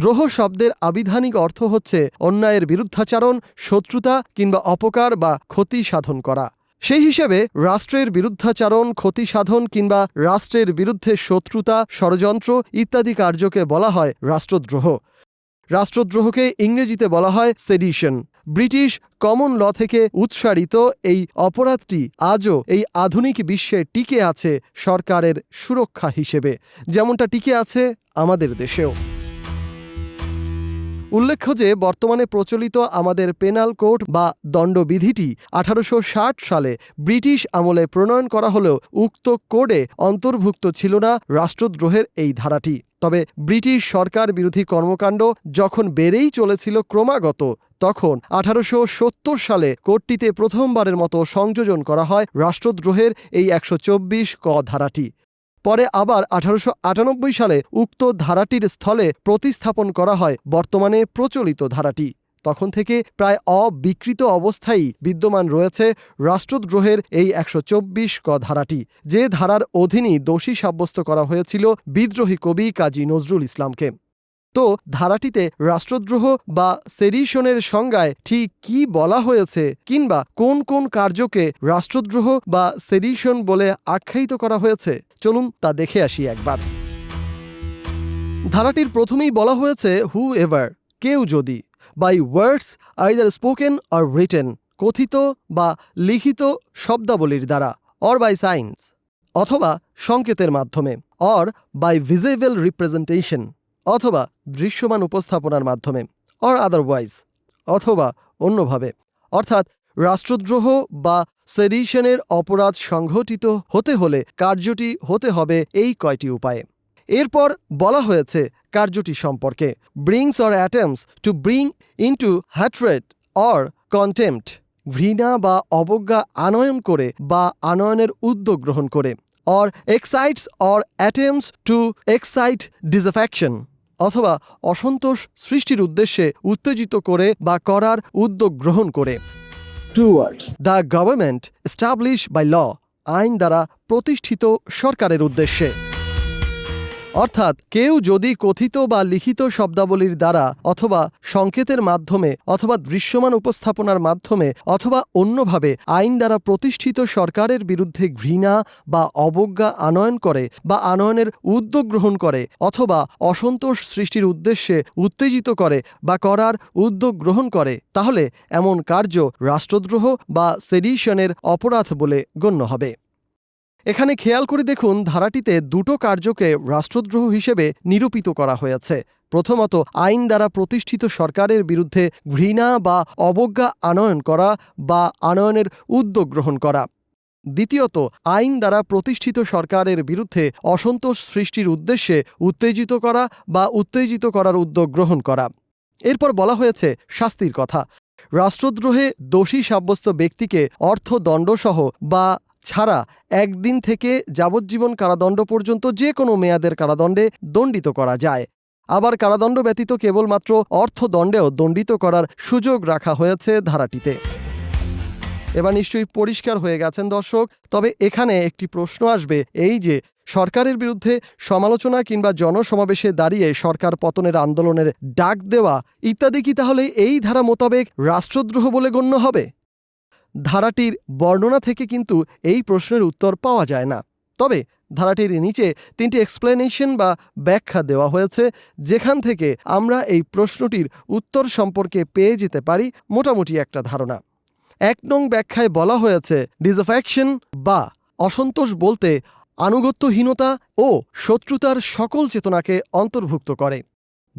দ্রোহ শব্দের আবিধানিক অর্থ হচ্ছে অন্যায়ের বিরুদ্ধাচারণ, শত্রুতা কিংবা অপকার বা ক্ষতি সাধন করা। সেই হিসেবে রাষ্ট্রের বিরুদ্ধাচারণ, ক্ষতি সাধন কিংবা রাষ্ট্রের বিরুদ্ধে শত্রুতা, ষড়যন্ত্র ইত্যাদি কার্যকে বলা হয় রাষ্ট্রদ্রোহ। রাষ্ট্রদ্রোহকে ইংরেজিতে বলা হয় সেডিশন ব্রিটিশ কমন ল থেকে উৎসারিত এই অপরাধটি আজও এই আধুনিক বিশ্বে টিকে আছে সরকারের সুরক্ষা হিসেবে। যেমনটা টিকে আছে আমাদের দেশেও। উল্লেখ্য যে, বর্তমানে প্রচলিত আমাদের পেনাল কোড বা দণ্ডবিধিটি আঠারোশো ষাট সালে ব্রিটিশ আমলে প্রণয়ন করা হলেও উক্ত কোডে অন্তর্ভুক্ত ছিল না রাষ্ট্রদ্রোহের এই ধারাটি। তবে ব্রিটিশ সরকার বিরোধী কর্মকাণ্ড যখন বেড়েই চলেছিল ক্রমাগত, তখন আঠারোশো সত্তর সালে কোডটিতে প্রথমবারের মতো সংযোজন করা হয় রাষ্ট্রদ্রোহের এই একশো চব্বিশ ক ধারাটি। পরে আবার আঠারোশো আটানব্বই সালে উক্ত ধারাটির স্থলে প্রতিস্থাপন করা হয় বর্তমানে প্রচলিত ধারাটি। তখন থেকে প্রায় অবিকৃত অবস্থায় বিদ্যমান রয়েছে রাষ্ট্রদ্রোহের এই একশো চব্বিশ ক ধারাটি, যে ধারার অধীনই দোষী সাব্যস্ত করা হয়েছিল বিদ্রোহী কবি কাজী নজরুল ইসলামকে। তো ধারাটিতে রাষ্ট্রদ্রোহ বা সেডিশনের সংজ্ঞায় ঠিক কি বলা হয়েছে কিংবা কোন কোন কার্যকে রাষ্ট্রদ্রোহ বা সেডিশন বলে আখ্যায়িত করা হয়েছে? চলুন তা দেখে আসি একবার। ধারাটির প্রথমেই বলা হয়েছে হু এভার কেউ যদি by words either spoken or written কথিত বা লিখিত শব্দাবলীর দ্বারা অর বাই সাইন্স অথবা সংকেতের মাধ্যমে অর বাই ভিজিবল রিপ্রেজেন্টেশন অথবা দৃশ্যমান উপস্থাপনার মাধ্যমে অর আদারওয়াইজ অথবা অন্যভাবে। অর্থাৎ রাষ্ট্রদ্রোহ বা সেডিশনের অপরাধ সংঘটিত হতে হলে কার্যটি হতে হবে এই কয়টি উপায়ে। এরপর বলা হয়েছে কার্যটি সম্পর্কে brings or attempts to bring into hatred or contempt ঘৃণা বা অবজ্ঞা আনয়ন করে বা আনয়নের উদ্যোগ গ্রহণ করে or excites or attempts to excite disaffection অথবা অসন্তোষ সৃষ্টির উদ্দেশ্যে উত্তেজিত করে বা করার উদ্যোগ গ্রহণ করে। The government establish by law আইন দ্বারা প্রতিষ্ঠিত সরকারের উদ্দেশ্যে। অর্থাৎ কেউ যদি কথিত বা লিখিত শব্দাবলীর দ্বারা অথবা সংকেতের মাধ্যমে অথবা দৃশ্যমান উপস্থাপনার মাধ্যমে অথবা অন্যভাবে আইন দ্বারা প্রতিষ্ঠিত সরকারের বিরুদ্ধে ঘৃণা বা অবজ্ঞা আনয়ন করে বা আনয়নের উদ্যোগ গ্রহণ করে অথবা অসন্তোষ সৃষ্টির উদ্দেশ্যে উত্তেজিত করে বা করার উদ্যোগ গ্রহণ করে, তাহলে এমন কার্য রাষ্ট্রদ্রোহ বা সেডিশনের অপরাধ বলে গণ্য হবে। এখানে খেয়াল করে দেখুন ধারাটিতে দুটো কার্যকে রাষ্ট্রদ্রোহ হিসেবে নিরূপিত করা হয়েছে। প্রথমত, আইন দ্বারা প্রতিষ্ঠিত সরকারের বিরুদ্ধে ঘৃণা বা অবজ্ঞা আনয়ন করা বা আনয়নের উদ্যোগ গ্রহণ করা। দ্বিতীয়ত, আইন দ্বারা প্রতিষ্ঠিত সরকারের বিরুদ্ধে অসন্তোষ সৃষ্টির উদ্দেশ্যে উত্তেজিত করা বা উত্তেজিত করার উদ্যোগ গ্রহণ করা। এরপর বলা হয়েছে শাস্তির কথা। রাষ্ট্রদ্রোহে দোষী সাব্যস্ত ব্যক্তিকে অর্থদণ্ডসহ বা ছাড়া একদিন থেকে যাবজ্জীবন কারাদণ্ড পর্যন্ত যে কোনো মেয়াদের কারাদণ্ডে দণ্ডিত করা যায়। আবার কারাদণ্ড ব্যতীত কেবলমাত্র অর্থদণ্ডেও দণ্ডিত করার সুযোগ রাখা হয়েছে ধারাটিতে। এবার নিশ্চয়ই পরিষ্কার হয়ে গেছেন দর্শক, তবে এখানে একটি প্রশ্ন আসবে, এই যে সরকারের বিরুদ্ধে সমালোচনা কিংবা জনসমাবেশে দাঁড়িয়ে সরকার পতনের আন্দোলনের ডাক দেওয়া, ইত্যাদি কি তাহলে এই ধারা মোতাবেক রাষ্ট্রদ্রোহ বলে গণ্য হবে? ধারাটির বর্ণনা থেকে কিন্তু এই প্রশ্নের উত্তর পাওয়া যায় না। তবে ধারাটির নিচে তিনটি এক্সপ্লেনেশন বা ব্যাখ্যা দেওয়া হয়েছে, যেখান থেকে আমরা এই প্রশ্নটির উত্তর সম্পর্কে পেয়ে যেতে পারি মোটামুটি একটা ধারণা। এক নং ব্যাখ্যায় বলা হয়েছে ডিসঅ্যাফেকশন বা অসন্তোষ বলতে আনুগত্যহীনতা ও শত্রুতার সকল চেতনাকে অন্তর্ভুক্ত করে।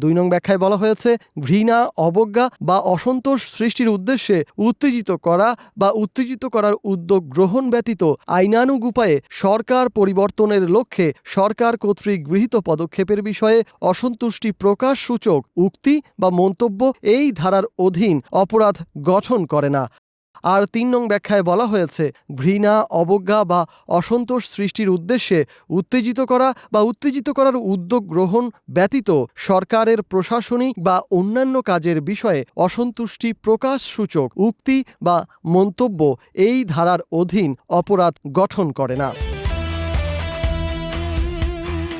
দুই নং ব্যাখ্যায় বলা হয়েছে, ঘৃণা, অবজ্ঞা বা অসন্তোষ সৃষ্টির উদ্দেশ্যে উত্তেজিত করা বা উত্তেজিত করার উদ্যোগ গ্রহণ ব্যতীত আইনানুগ উপায়ে সরকার পরিবর্তনের লক্ষ্যে সরকার কর্তৃক গৃহীত পদক্ষেপের বিষয়ে অসন্তুষ্টি প্রকাশ সূচক, উক্তি বা মন্তব্য এই ধারার অধীন অপরাধ গঠন করে না। আর তিন নং ব্যাখ্যায় বলা হয়েছে, ঘৃণা, অবজ্ঞা বা অসন্তোষ সৃষ্টির উদ্দেশ্যে উত্তেজিত করা বা উত্তেজিত করার উদ্যোগ গ্রহণ ব্যতীত সরকারের প্রশাসনিক বা অন্যান্য কাজের বিষয়ে অসন্তুষ্টি প্রকাশ সূচক উক্তি বা মন্তব্য এই ধারার অধীন অপরাধ গঠন করে না।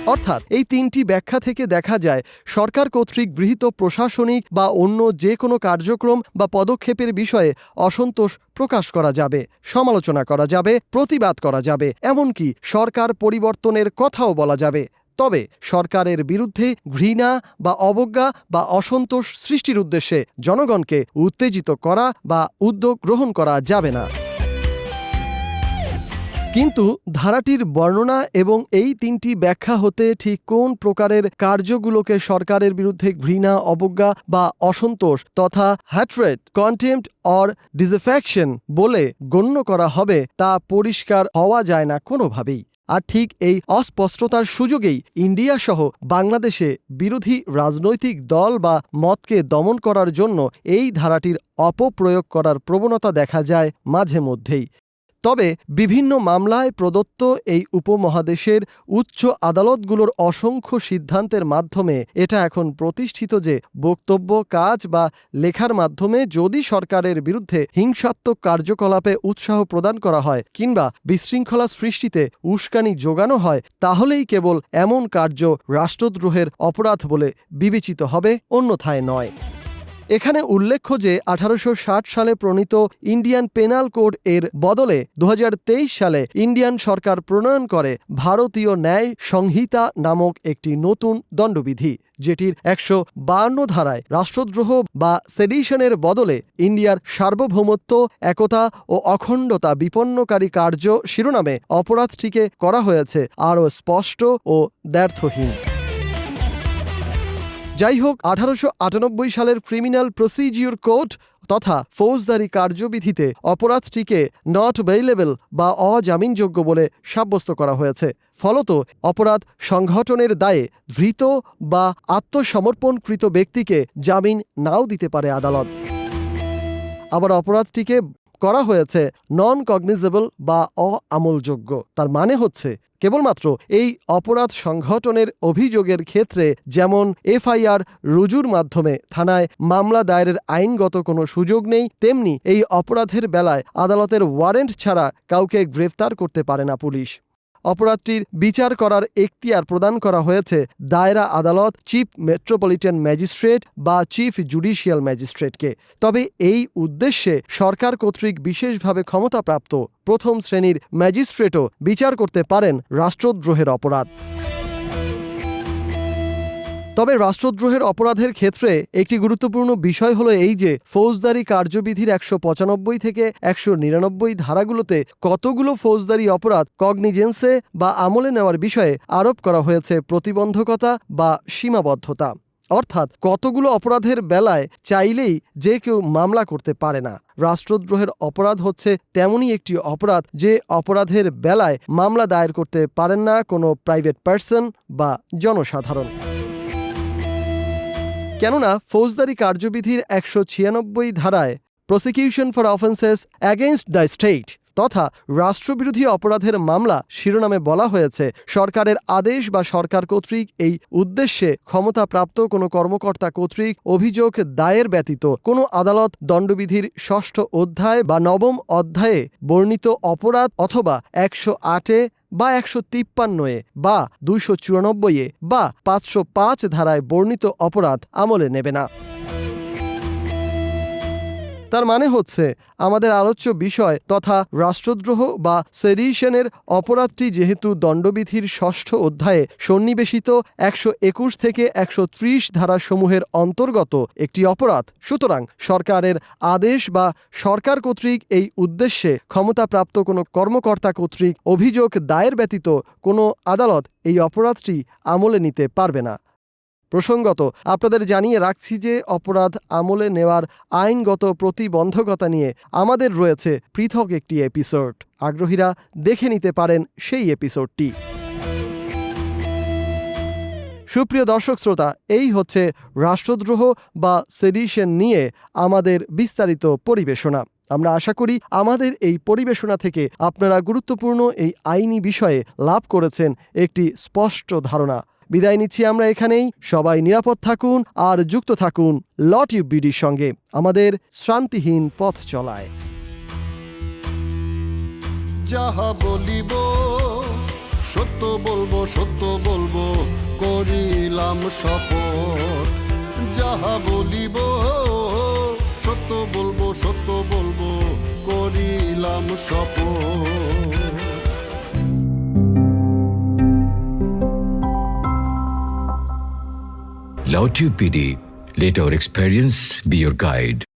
অর্থাৎ এই তিনটি ব্যাখ্যা থেকে দেখা যায়, সরকার কর্তৃক গৃহীত প্রশাসনিক বা অন্য যে কোনো কার্যক্রম বা পদক্ষেপের বিষয়ে অসন্তোষ প্রকাশ করা যাবে, সমালোচনা করা যাবে, প্রতিবাদ করা যাবে, এমনকি সরকার পরিবর্তনের কথাও বলা যাবে। তবে সরকারের বিরুদ্ধে ঘৃণা বা অবজ্ঞা বা অসন্তোষ সৃষ্টির উদ্দেশ্যে জনগণকে উত্তেজিত করা বা উদ্যোগ গ্রহণ করা যাবে না। কিন্তু ধারাটির বর্ণনা এবং এই তিনটি ব্যাখ্যা হতে ঠিক কোন প্রকারের কার্যগুলোকে সরকারের বিরুদ্ধে ঘৃণা, অবজ্ঞা বা অসন্তোষ তথা হ্যাট্রেট কন্টেম্পট অর ডিসএফ্যাকশন বলে গণ্য করা হবে তা পরিষ্কার হওয়া যায় না কোনোভাবেই। আর ঠিক এই অস্পষ্টতার সুযোগেই ইন্ডিয়া সহ বাংলাদেশে বিরোধী রাজনৈতিক দল বা মতকে দমন করার জন্য এই ধারাটির অপপ্রয়োগ করার প্রবণতা দেখা যায় মাঝে মধ্যেই। তবে বিভিন্ন মামলায় প্রদত্ত এই উপমহাদেশের উচ্চ আদালতগুলোর অসংখ্য সিদ্ধান্তের মাধ্যমে এটা এখন প্রতিষ্ঠিত যে বক্তব্য, কাজ বা লেখার মাধ্যমে যদি সরকারের বিরুদ্ধে হিংসাত্মক কার্যকলাপে উৎসাহ প্রদান করা হয় কিংবা বিশৃঙ্খলা সৃষ্টিতে উস্কানি যোগানো হয়, তাহলেই কেবল এমন কার্য রাষ্ট্রদ্রোহের অপরাধ বলে বিবেচিত হবে, অন্যথায় নয়। এখানে উল্লেখ্য যে আঠারোশো ষাট সালে প্রণীত ইন্ডিয়ান পেনাল কোড এর বদলে দু হাজার তেইশ সালে ইন্ডিয়ান সরকার প্রণয়ন করে ভারতীয় ন্যায় সংহিতা নামক একটি নতুন দণ্ডবিধি, যেটির একশো বান্ন ধারায় রাষ্ট্রদ্রোহ বা সেডিশনের বদলে ইন্ডিয়ার সার্বভৌমত্ব, একতা ও অখণ্ডতা বিপন্নকারী কার্য শিরোনামে অপরাধটিকে করা হয়েছে আরও স্পষ্ট ও দ্ব্যর্থহীন। যাই হোক আঠারোশো আটানব্বই সালের ক্রিমিনাল প্রসিজিওর কোড তথা ফৌজদারি কার্যবিধিতে অপরাধটিকে নট বেইলেবল বা অজামিনযোগ্য বলে সাব্যস্ত করা হয়েছে। ফলত অপরাধ সংগঠনের দায়ে ধৃত বা আত্মসমর্পণকৃত ব্যক্তিকে জামিন নাও দিতে পারে আদালত। আবার অপরাধটিকে করা হয়েছে নন কগনিজেবল বা অআমলযোগ্য। তার মানে হচ্ছে, কেবলমাত্র এই অপরাধ সংঘটনের অভিযোগের ক্ষেত্রে যেমন এফআইআর রুজুর মাধ্যমে থানায় মামলা দায়েরের আইনগত কোনো সুযোগ নেই, তেমনি এই অপরাধের বেলায় আদালতের ওয়ারেন্ট ছাড়া কাউকে গ্রেফতার করতে পারে না পুলিশ। অপরাধটির বিচার করার এখতিয়ার প্রদান করা হয়েছে দায়রা আদালত, চিফ মেট্রোপলিটন ম্যাজিস্ট্রেট বা চিফ জুডিশিয়াল ম্যাজিস্ট্রেটকে। তবে এই উদ্দেশ্যে সরকার কর্তৃক বিশেষভাবে ক্ষমতাপ্রাপ্ত প্রথম শ্রেণির ম্যাজিস্ট্রেটও বিচার করতে পারেন রাষ্ট্রদ্রোহের অপরাধ। তবে রাষ্ট্রদ্রোহের অপরাধের ক্ষেত্রে একটি গুরুত্বপূর্ণ বিষয় হলো এই যে ফৌজদারি কার্যবিধির একশো পঁচানব্বই থেকে একশো নিরানব্বই ধারাগুলোতে কতগুলো ফৌজদারি অপরাধ কগনিজেন্সে বা আমলে নেওয়ার বিষয়ে আরোপ করা হয়েছে প্রতিবন্ধকতা বা সীমাবদ্ধতা। অর্থাৎ কতগুলো অপরাধের বেলায় চাইলেই যে কেউ মামলা করতে পারে না। রাষ্ট্রদ্রোহের অপরাধ হচ্ছে তেমনই একটি অপরাধ যে অপরাধের বেলায় মামলা দায়ের করতে পারেন না কোনো প্রাইভেট পার্সন বা জনসাধারণ। কেননা ফৌজদারি কার্যবিধির একশো ছিয়ানব্বই ধারায় prosecution for offences against the state তথা রাষ্ট্রবিরোধী অপরাধের মামলা শিরোনামে বলা হয়েছে, সরকারের আদেশ বা সরকার কর্তৃক এই উদ্দেশ্যে ক্ষমতাপ্রাপ্ত কোনো কর্মকর্তা কর্তৃক অভিযোগ দায়ের ব্যতীত কোনো আদালত দণ্ডবিধির ষষ্ঠ অধ্যায় বা নবম অধ্যায়ে বর্ণিত অপরাধ অথবা একশো আটে বা একশো তিপ্পান্নয়ে বা দুইশো চুরানব্বইয়ে বা পাঁচশো পাঁচ ধারায় বর্ণিত অপরাধ আমলে নেবে না। তার মানে হচ্ছে, আমাদের আলোচ্য বিষয় তথা রাষ্ট্রদ্রোহ বা সেডিশনের অপরাধটি যেহেতু দণ্ডবিধির ষষ্ঠ অধ্যায়ে সন্নিবেশিত একশো একুশ থেকে একশো ত্রিশ ধারাসমূহের অন্তর্গত একটি অপরাধ। সুতরাং সরকারের আদেশ বা সরকার কর্তৃক এই উদ্দেশ্যে ক্ষমতাপ্রাপ্ত কোনো কর্মকর্তা কর্তৃক অভিযোগ দায়ের ব্যতীত কোনো আদালত এই অপরাধটি আমলে নিতে পারবে না। প্রসঙ্গত, আপনাদের জানিয়ে রাখছি যে অপরাধ আমলে নেওয়ার আইনগত প্রতিবন্ধকতা নিয়ে আমাদের রয়েছে পৃথক একটি এপিসোড। আগ্রহীরা দেখে নিতে পারেন সেই এপিসোডটি। সুপ্রিয় দর্শক শ্রোতা, এই হচ্ছে রাষ্ট্রদ্রোহ বা সেডিশন নিয়ে আমাদের বিস্তারিত পরিবেশনা। আমরা আশা করি আমাদের এই পরিবেশনা থেকে আপনারা গুরুত্বপূর্ণ এই আইনি বিষয়ে লাভ করেছেন একটি স্পষ্ট ধারণা। বিদায় নিচ্ছি আমরা এখানেই। সবাই নিরাপদ থাকুন আর যুক্ত থাকুন লট ইউ বিডির সঙ্গে আমাদের শ্রান্তিহীন পথ চলায়। যাহা বলিব, সত্য বলব সত্য বলব, করিলাম শপথ। যাহা বলিব, সত্য বলব সত্য বলব, করিলাম শপথ। Lautube PD, let our experience be your guide.